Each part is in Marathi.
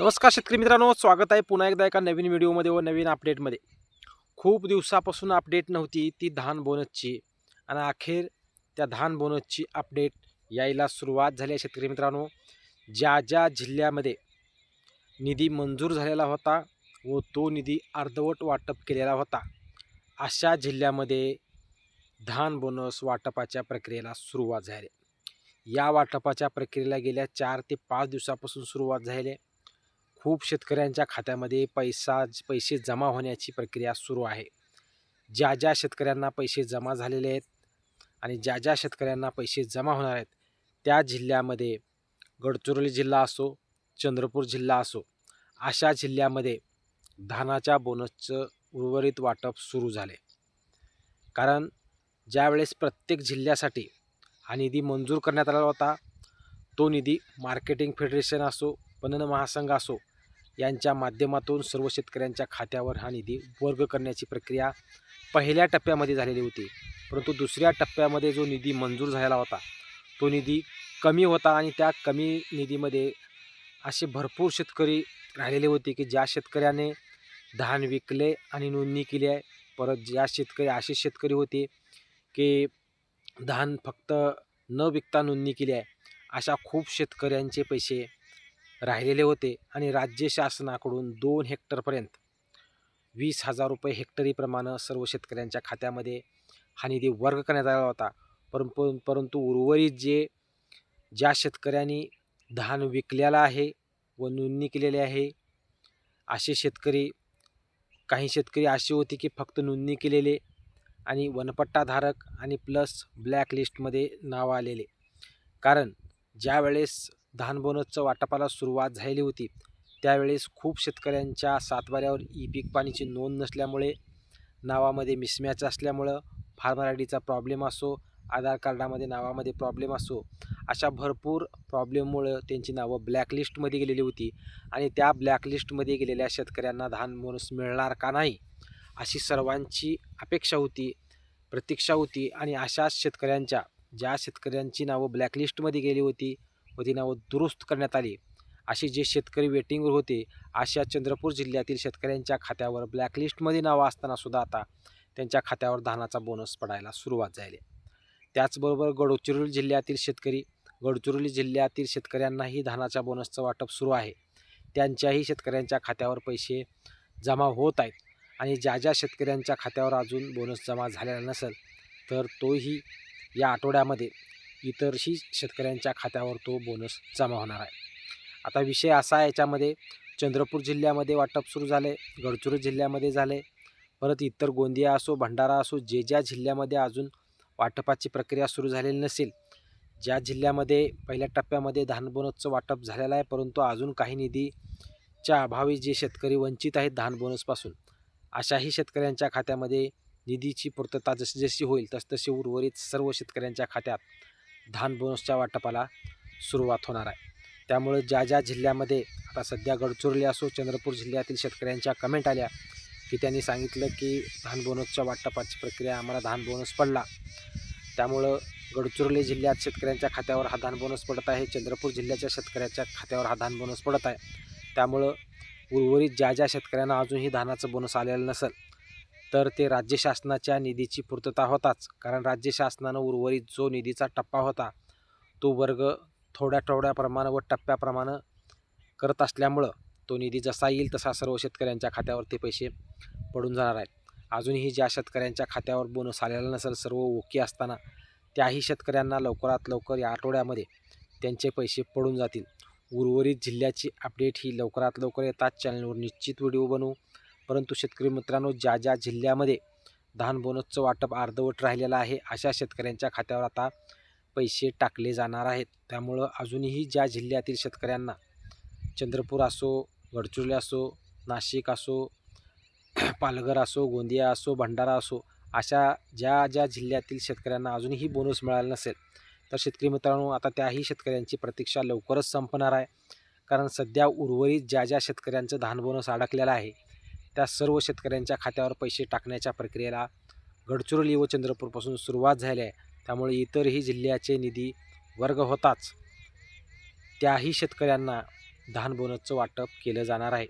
नमस्कार शेतकरी मित्रांनो स्वागत आहे पुन्हा एकदा एका नवीन व्हिडिओमध्ये व नवीन अपडेटमध्ये. खूप दिवसापासून अपडेट नव्हती ती धान बोनसची आणि अखेर त्या धान बोनसची अपडेट यायला सुरुवात झाली आहे शेतकरी मित्रांनो. ज्या ज्या जिल्ह्यामध्ये निधी मंजूर झालेला होता व तो निधी अर्धवट वाटप केलेला होता अशा जिल्ह्यामध्ये धान बोनस वाटपाच्या प्रक्रियेला सुरुवात झाली. या वाटपाच्या प्रक्रियेला गेल्या चार ते पाच दिवसापासून सुरुवात झाली आहे. खूप शेतकऱ्यांच्या खात्यामध्ये पैसा पैसे जमा होण्याची प्रक्रिया सुरू आहे. ज्या ज्या शेतकऱ्यांना पैसे जमा झालेले आहेत आणि ज्या ज्या शेतकऱ्यांना पैसे जमा होणार आहेत त्या जिल्ह्यामध्ये गडचिरोली जिल्हा असो चंद्रपूर जिल्हा असो अशा जिल्ह्यामध्ये धानाच्या बोनसचं उर्वरित वाटप सुरू झाले. कारण ज्यावेळेस प्रत्येक जिल्ह्यासाठी हा निधी मंजूर करण्यात आला होता तो निधी मार्केटिंग फेडरेशन असो पणन महासंघ असो यांच्या माध्यमातून सर्व शेतकऱ्यांच्या खात्यावर हा निधी वर्ग करण्याची प्रक्रिया पहिल्या टप्प्यामध्ये झालेली होती. परंतु दुसऱ्या टप्प्यामध्ये जो निधी मंजूर झालेला होता तो निधी कमी होता आणि त्या कमी निधीमध्ये असे भरपूर शेतकरी राहिलेले होते की ज्या शेतकऱ्याने धान विकले आणि नोंदणी केली आहे परत ज्या शेतकरी असे शेतकरी होते की धान फक्त न विकता नोंदणी केली आहे अशा खूप शेतकऱ्यांचे पैसे राहिलेले होते आणि राज्य शासनाकडून दोन हेक्टरपर्यंत वीस हजार रुपये हेक्टरीप्रमाणे सर्व शेतकऱ्यांच्या खात्यामध्ये हा निधी वर्ग करण्यात आला होता. परंतु परंतु उर्वरित जे ज्या शेतकऱ्यांनी धान विकलेलं आहे व नोंदणी केलेली आहे असे शेतकरी काही शेतकरी असे होते की फक्त नोंदणी केलेले आणि वनपट्टाधारक आणि प्लस ब्लॅक लिस्टमध्ये नाव आलेले. कारण ज्यावेळेस धान बोनसचं वाटपाला सुरुवात झालेली होती. त्यावेळेस खूप शेतकऱ्यांच्या सातबाऱ्यावर ई पीक पाणीची नोंद नसल्यामुळे नावामध्ये मिसमॅच असल्यामुळं फार्मर आय डीचा प्रॉब्लेम असो आधार कार्डामध्ये नावामध्ये प्रॉब्लेम असो अशा भरपूर प्रॉब्लेममुळं त्यांची नावं ब्लॅकलिस्टमध्ये गेलेली होती आणि त्या ब्लॅकलिस्टमध्ये गेलेल्या शेतकऱ्यांना धान बोनस मिळणार का नाही अशी सर्वांची अपेक्षा होती प्रतीक्षा होती आणि अशाच शेतकऱ्यांच्या ज्या शेतकऱ्यांची नावं ब्लॅकलिस्टमध्ये गेली होती व दुरुस्त करण्यात आली. असे जे शेतकरी वेटिंगवर होते अशा चंद्रपूर जिल्ह्यातील शेतकऱ्यांच्या खात्यावर ब्लॅकलिस्टमध्ये नावं असताना सुद्धा आता त्यांच्या खात्यावर धानाचा बोनस पडायला सुरुवात झाली. त्याचबरोबर गडचिरोली जिल्ह्यातील शेतकरी गडचिरोली जिल्ह्यातील शेतकऱ्यांनाही धानाच्या बोनसचं वाटप सुरू आहे. त्यांच्याही शेतकऱ्यांच्या खात्यावर पैसे जमा होत आहेत आणि ज्या ज्या शेतकऱ्यांच्या खात्यावर अजून बोनस जमा झालेला नसेल तर तोही या आठवड्यामध्ये इतरही शेतकऱ्यांच्या खात्यावर तो बोनस जमा होणार आहे. आता विषय असा आहे याच्यामध्ये चंद्रपूर जिल्ह्यामध्ये वाटप सुरू झाले गडचिरोली जिल्ह्यामध्ये झाले परत इतर गोंदिया असो भंडारा असो जे ज्या जिल्ह्यामध्ये अजून वाटपाची प्रक्रिया सुरू झालेली नसेल ज्या जिल्ह्यामध्ये पहिल्या टप्प्यामध्ये धानबोनसचं वाटप झालेलं आहे परंतु अजून काही निधीच्या अभावी जे शेतकरी वंचित आहेत धानबोनसपासून अशाही शेतकऱ्यांच्या खात्यामध्ये निधीची पूर्तता जशी जशी होईल तसतशी उर्वरित सर्व शेतकऱ्यांच्या खात्यात धान बोनसच्या वाटपाला सुरुवात होणार आहे. त्यामुळे ज्या ज्या जिल्ह्यामध्ये आता सध्या गडचिरोली असो चंद्रपूर जिल्ह्यातील शेतकऱ्यांच्या कमेंट आल्या की त्यांनी सांगितलं की धान बोनसच्या वाटपाची प्रक्रिया आम्हाला धान बोनस पडला. त्यामुळं गडचिरोली जिल्ह्यात शेतकऱ्यांच्या खात्यावर हा धान बोनस पडत आहे चंद्रपूर जिल्ह्याच्या शेतकऱ्याच्या खात्यावर हा धान बोनस पडत आहे. त्यामुळं उर्वरित ज्या ज्या शेतकऱ्यांना अजूनही धानाचं बोनस आलेलं नसेल तर ते राज्य शासनाच्या निधीची पूर्तता होताच कारण राज्य शासनानं उर्वरित जो निधीचा टप्पा होता तो वर्ग थोड्या थोड्याप्रमाणे व टप्प्याप्रमाणे करत असल्यामुळं तो निधी जसा येईल तसा सर्व शेतकऱ्यांच्या खात्यावर ते पैसे पडून जाणार आहेत. अजूनही ज्या शेतकऱ्यांच्या खात्यावर बोनस आलेला नसेल सर्व ओके असताना त्याही शेतकऱ्यांना लवकरात लवकर या आठवड्यामध्ये त्यांचे पैसे पडून जातील. उर्वरित जिल्ह्याची अपडेट ही लवकरात लवकर येतात चॅनलवर निश्चित व्हिडिओ बनवू. परंतु शेतकरी मित्रांनो ज्या ज्या जिल्ह्यामध्ये धान बोनसचं वाटप अर्धवट राहिलेलं आहे अशा शेतकऱ्यांच्या खात्यावर आता पैसे टाकले जाणार आहेत. त्यामुळं अजूनही ज्या जिल्ह्यातील शेतकऱ्यांना चंद्रपूर असो गडचिरोली असो नाशिक असो पालघर असो गोंदिया असो भंडारा असो अशा ज्या ज्या जिल्ह्यातील शेतकऱ्यांना अजूनही बोनस मिळाला नसेल तर शेतकरी मित्रांनो आता त्याही शेतकऱ्यांची प्रतीक्षा लवकरच संपणार आहे. कारण सध्या उर्वरित ज्या ज्या शेतकऱ्यांचं धान बोनस अडकलेलं आहे त्या सर्व शेतकऱ्यांच्या खात्यावर पैसे टाकण्याच्या प्रक्रियेला गडचिरोली व चंद्रपूरपासून सुरुवात झाली आहे. त्यामुळे इतरही जिल्ह्याचे निधी वर्ग होताच. त्याही शेतकऱ्यांना धान बोनसचं वाटप केलं जाणार आहे.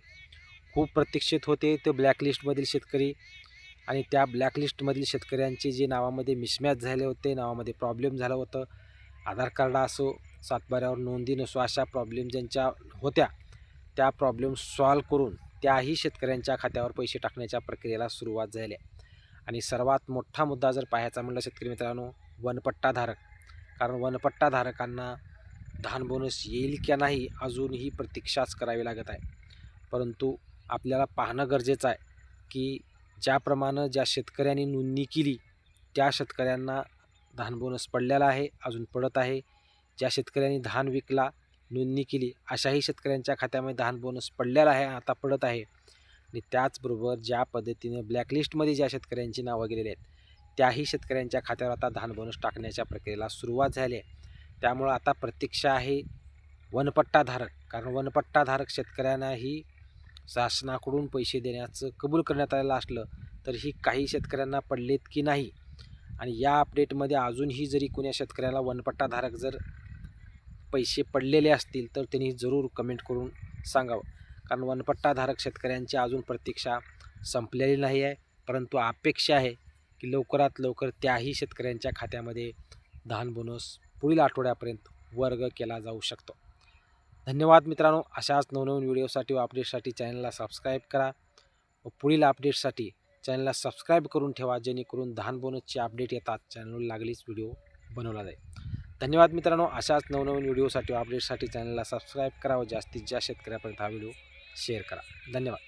खूप प्रतीक्षित होते ते ब्लॅकलिस्टमधील शेतकरी आणि त्या ब्लॅकलिस्टमधील शेतकऱ्यांचे जे नावामध्ये मिसमॅच झाले होते नावामध्ये प्रॉब्लेम झालं होतं. आधार कार्ड असो सातबाऱ्यावर नोंदी नसो अशा प्रॉब्लेम ज्यांच्या होत्या त्या प्रॉब्लेम सॉल्व करून त्याही शेतकऱ्यांच्या खात्यावर पैसे टाकण्याच्या प्रक्रियेला सुरुवात झाली आहे. आणि सर्वात मोठा मुद्दा जर पाहायचा म्हणलं शेतकरी मित्रांनो वनपट्टाधारक. कारण वनपट्टाधारकांना धान बोनस येईल की नाही अजूनही प्रतीक्षाच करावी लागत आहे. परंतु आपल्याला पाहणं गरजेचं आहे की ज्याप्रमाणे ज्या शेतकऱ्यांनी नोंदणी केली त्या शेतकऱ्यांना धान बोनस पडलेला आहे अजून पडत आहे. ज्या शेतकऱ्यांनी धान विकला नोंदणी केली. अशाही शेतकऱ्यांच्या खात्यामध्ये धान बोनस पडलेला आहे आता पडत आहे. आणि त्याचबरोबर ज्या पद्धतीने ब्लॅकलिस्टमध्ये ज्या शेतकऱ्यांची नावं गेलेली आहेत त्याही शेतकऱ्यांच्या खात्यावर आता धान बोनस टाकण्याच्या प्रक्रियेला सुरुवात झाली आहे. त्यामुळं आता प्रतीक्षा आहे वनपट्टाधारक. कारण वनपट्टाधारक शेतकऱ्यांनाही शासनाकडून पैसे देण्याचं कबूल करण्यात आलेलं असलं तरीही काही शेतकऱ्यांना पडलेत की नाही? आणि या अपडेटमध्ये अजूनही जरी कोण्या शेतकऱ्याला वनपट्टाधारक जर पैसे पडलेले असतील तर त्यांनी जरूर कमेंट करून सांगावं. कारण वनपट्टाधारक शेतकऱ्यांची अजून प्रतीक्षा संपलेली नाही आहे. परंतु अपेक्षा आहे की लवकरात लवकर त्याही शेतकऱ्यांच्या खात्यामध्ये धान बोनस पुढील आठवड्यापर्यंत वर्ग केला जाऊ शकतो. धन्यवाद मित्रांनो. अशाच नवनवीन व्हिडिओसाठी व अपडेटसाठी चॅनलला सबस्क्राईब करा व पुढील अपडेटसाठी चॅनलला सबस्क्राईब करून ठेवा जेणेकरून धान बोनसचे अपडेट येतात. चॅनलवर लागलीच व्हिडिओ बनवला जाईल. धन्यवाद मित्रांनो. अशाच नवनवीन व्हिडिओसाठी अपडेटसाठी चॅनलला सबस्क्राईब करा व जास्तीत जास्त शेतकऱ्यापर्यंत हा व्हिडिओ शेअर करा. धन्यवाद.